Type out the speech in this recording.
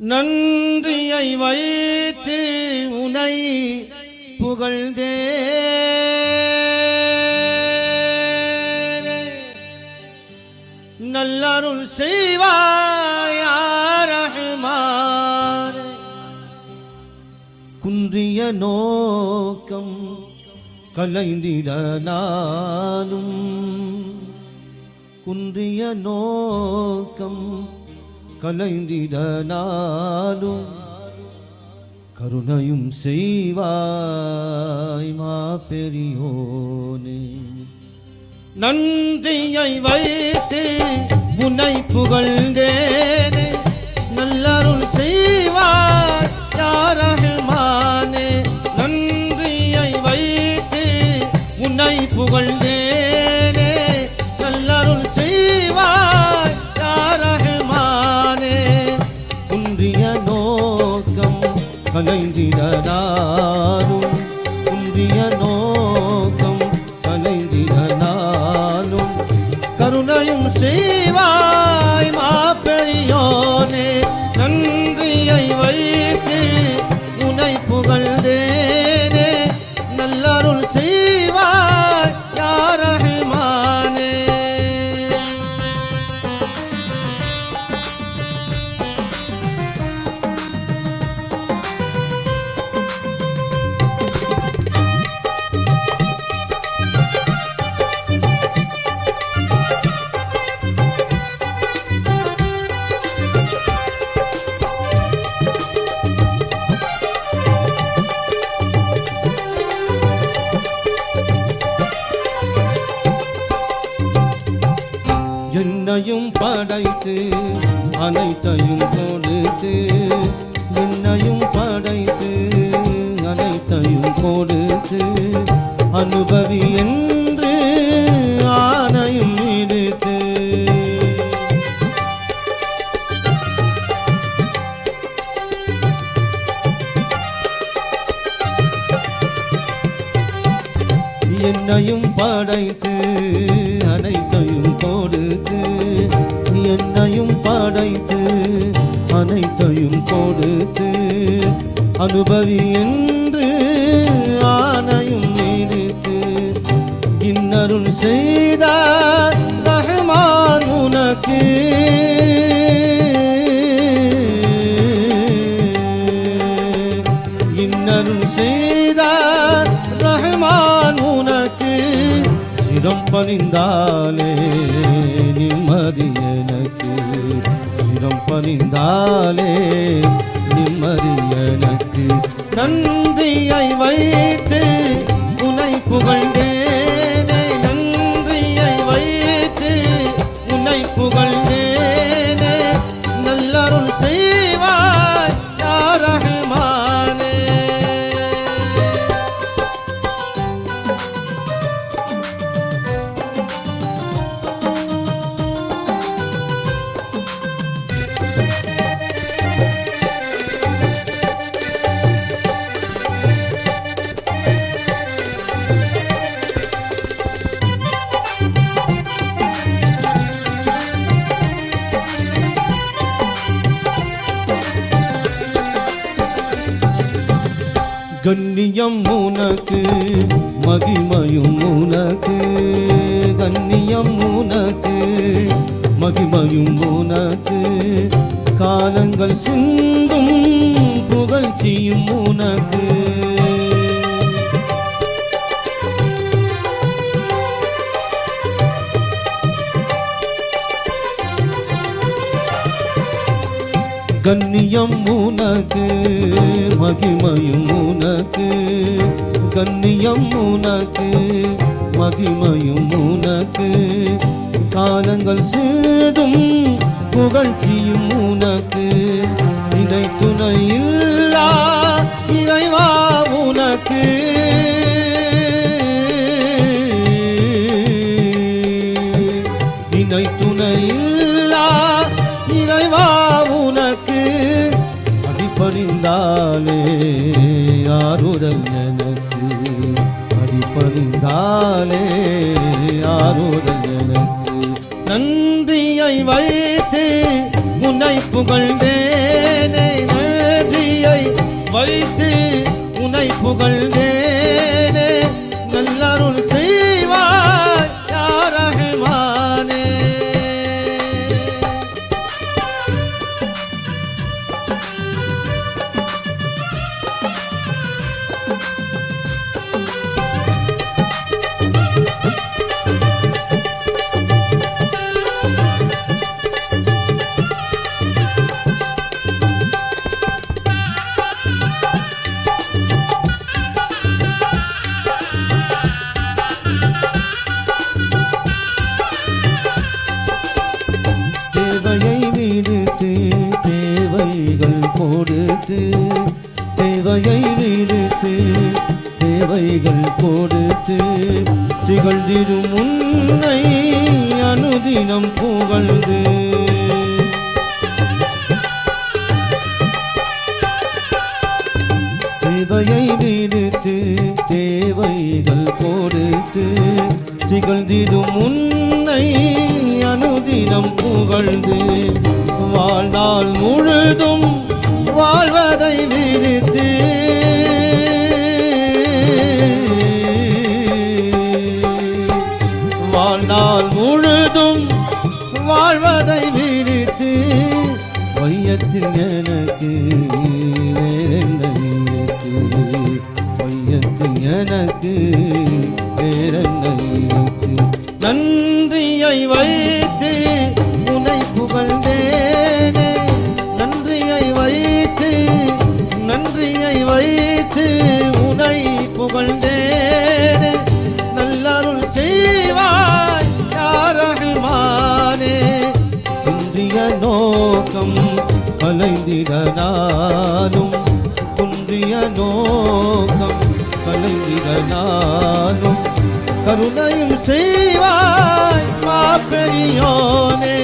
நன்றியை வைத்து உனை புகழ்ந்தே நல்லருள் செய்வாயா குன்றிய நோக்கம் கலைந்திட நானும். குன்றிய நோக்கம் கலைந்திட நாளும் கருணையும் செய்வாய் மாபெரியோனே நன்றியை வைத்து உன்னை புகழ்ந்தேனே நல்லருள் கலைந்திட நானும் என்னையும் படைத்து அனைத்தையும் கொடுத்து என்னையும் படைத்து அனைத்தையும் கொடுத்து அனுபவி என்று ஆணையும் எடுத்து என்னையும் படைத்து என்னையும் படைத்து அனைத்தையும் கொடுத்து அனுபவி என்று ஆணையும் நீடித்து இன்னருள் செய்தார் ரஹமான் உனக்கு. இன்னருள் செய்தார் ரஹமான் உனக்கு. சிரம் பணிந்தாலே நிம்மதி பணிந்தாலே நிம்மதி எனக்கு. நன்றியை கண்ணியம் உனக்கு மகிமையும் உனக்கு. கண்ணியம் உனக்கு மகிமையும் உனக்கு. காலங்கள் சிந்தும் புகழ்ச்சியும் உனக்கு. கண்ணியம் உனக்கு மகிமையும் உனக்கு. கண்ணியம் உனக்கு மகிமையும் உனக்கு. காலங்கள் சேதும் புகழ்ச்சியும் உனக்கு. இணை துணை இல்லா இறைவா உனக்கு. அடிப்பணிந்தாலே யாருடன் எனக்கு. அடிப்பணிந்தாலே யாருடன் எனக்கு. நன்றியை வைத்து உன்னை புகழ்ந்தேனே. நன்றியை வைத்து உன்னை புகழ்ந்தேனே தேவைகள் கொடுத்து தேவையை விடுத்து தேவைகள் கொடுத்து திகழ்ந்திடும் உன்னை அனுதினம் புகழ்ந்து. தேவையை விடுத்து தேவைகள் கொடுத்து திகழ்ந்திடும் உன்னை அனுதினம் புகழ்ந்து வாழ்நாள் முழுதும் வாழ்வதை விரித்து. வாழ்நாள் முழுதும் வாழ்வதை விரித்து வையத்தில் எனக்கு வேறென்ன வையத்தில் எனக்கு வேறென்ன நன்றியை வைத்து உனை புகழ்ந்தேனே. நன்றியை வைத்து நன்றியை வைத்து உனை புகழ்ந்தேனே. நல்லருள் செய்வாய் யார் ரஹ்மானே நோக்கம் கலைந்திட நானும் குன்றிய நோக்கம் கலைந்திட நானும் கருணையும் செய்வாய் மாப்பெரியோனே